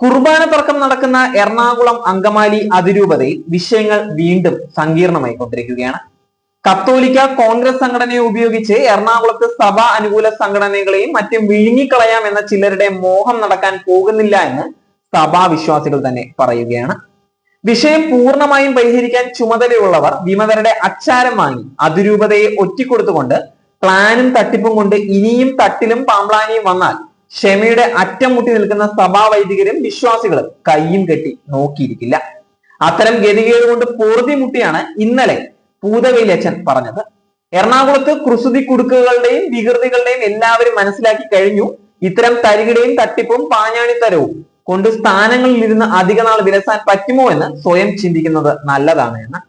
കുർബാന തർക്കം നടക്കുന്ന എറണാകുളം അങ്കമാലി അതിരൂപതയിൽ വിഷയങ്ങൾ വീണ്ടും സങ്കീർണമായി കൊണ്ടിരിക്കുകയാണ്. കത്തോലിക്ക കോൺഗ്രസ് സംഘടനയെ ഉപയോഗിച്ച് എറണാകുളത്ത് സഭ അനുകൂല സംഘടനകളെയും മറ്റും വിഴുങ്ങിക്കളയാം എന്ന ചിലരുടെ മോഹം നടക്കാൻ പോകുന്നില്ല എന്ന് സഭാ വിശ്വാസികൾ തന്നെ പറയുകയാണ്. വിഷയം പൂർണമായും പരിഹരിക്കാൻ ചുമതലയുള്ളവർ വിമതരുടെ അച്ചാരം വാങ്ങി അതിരൂപതയെ ഒറ്റിക്കൊടുത്തുകൊണ്ട് പ്ലാനും തട്ടിപ്പും കൊണ്ട് ഇനിയും തട്ടിലും പാമ്പ്ലാനിയും വന്നാൽ ക്ഷമയുടെ അറ്റം മുട്ടി നിൽക്കുന്ന സഭാവൈദികരും വിശ്വാസികളും കയ്യും കെട്ടി നോക്കിയിരിക്കില്ല. അത്തരം ഗതികേട് കൊണ്ട് പൊറുതി മുട്ടിയാണ് ഇന്നലെ പൂതകയിലച്ചൻ പറഞ്ഞത്. എറണാകുളത്ത് കുസൃതി കുടുക്കുകളുടെയും വികൃതികളുടെയും എല്ലാവരും മനസ്സിലാക്കി കഴിഞ്ഞു. ഇത്തരം തരികിടയും തട്ടിപ്പും പാഞ്ഞാണിത്തരവും കൊണ്ട് സ്ഥാനങ്ങളിൽ ഇരുന്ന് അധിക നാൾ വിലസാൻ പറ്റുമോ എന്ന് സ്വയം ചിന്തിക്കുന്നത് നല്ലതാണ് എന്ന്.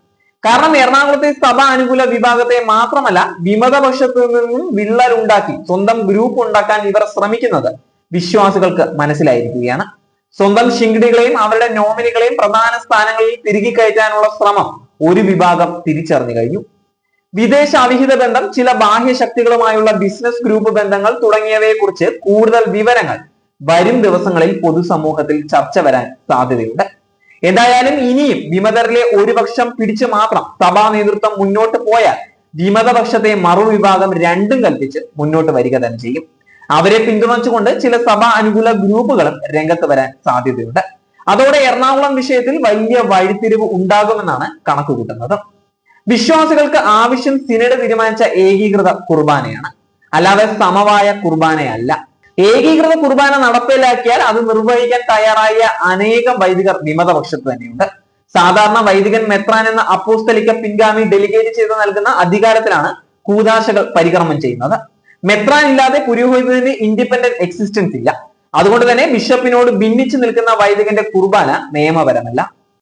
കാരണം എറണാകുളത്തെ സഭ അനുകൂല വിഭാഗത്തെ മാത്രമല്ല വിമതപക്ഷത്തു നിന്നും വിള്ളലുണ്ടാക്കി സ്വന്തം ഗ്രൂപ്പ് ഉണ്ടാക്കാൻ ഇവർ ശ്രമിക്കുന്നത് വിശ്വാസികൾക്ക് മനസ്സിലായിരിക്കുകയാണ്. സ്വന്തം ശിങ്കിടികളെയും അവരുടെ നോമിനികളെയും പ്രധാന സ്ഥാനങ്ങളിൽ തിരികെ കയറ്റാനുള്ള ശ്രമം ഒരു വിഭാഗം തിരിച്ചറിഞ്ഞു കഴിഞ്ഞു. വിദേശ അവിഹിത ബന്ധം ചില ബാഹ്യ ശക്തികളുമായുള്ള ബിസിനസ് ഗ്രൂപ്പ് ബന്ധങ്ങൾ തുടങ്ങിയവയെ കുറിച്ച് കൂടുതൽ വിവരങ്ങൾ വരും ദിവസങ്ങളിൽ പൊതുസമൂഹത്തിൽ ചർച്ച വരാൻ സാധ്യതയുണ്ട്. എന്തായാലും ഇനിയും വിമതരിലെ ഒരു പക്ഷം പിടിച്ചു മാത്രം സഭാ നേതൃത്വം മുന്നോട്ട് പോയാൽ വിമതപക്ഷത്തെ മറുവിഭാഗം രണ്ടും കൽപ്പിച്ച് മുന്നോട്ട് വരിക തന്നെ ചെയ്യും. അവരെ പിന്തുണച്ചുകൊണ്ട് ചില സഭാ അനുകൂല ഗ്രൂപ്പുകളും രംഗത്ത് വരാൻ സാധ്യതയുണ്ട്. അതോടെ എറണാകുളം വിഷയത്തിൽ വലിയ വഴിത്തിരിവ് ഉണ്ടാകുമെന്നാണ് കണക്ക് കൂട്ടുന്നത് വിശ്വാസികൾക്ക് ആവശ്യം സിനഡ് തീരുമാനിച്ച ഏകീകൃത കുർബാനയാണ്. അല്ലാതെ സമവായ കുർബാനയല്ല. ഏകീകൃത കുർബാന നടപ്പിലാക്കിയാൽ അത് നിർവഹിക്കാൻ തയ്യാറായ അനേകം വൈദികർ വിമതപക്ഷത്ത് തന്നെയുണ്ട്. സാധാരണ വൈദികൻ മെത്രാൻ എന്ന അപ്പോസ്തലിക്ക പിൻഗാമി ഡെലിഗേറ്റ് ചെയ്ത് നൽകുന്ന അധികാരത്തിലാണ് കൂതാശകൾ പരിക്രമം ചെയ്യുന്നത്. മെത്രാൻ ഇല്ലാതെ പുരോഹിതത്തിന് ഇൻഡിപെൻഡന്റ് എക്സിസ്റ്റൻസ് ഇല്ല. അതുകൊണ്ട് തന്നെ ബിഷപ്പിനോട് ഭിന്നിച്ചു നിൽക്കുന്ന വൈദികന്റെ കുർബാന നിയമപരമല്ല.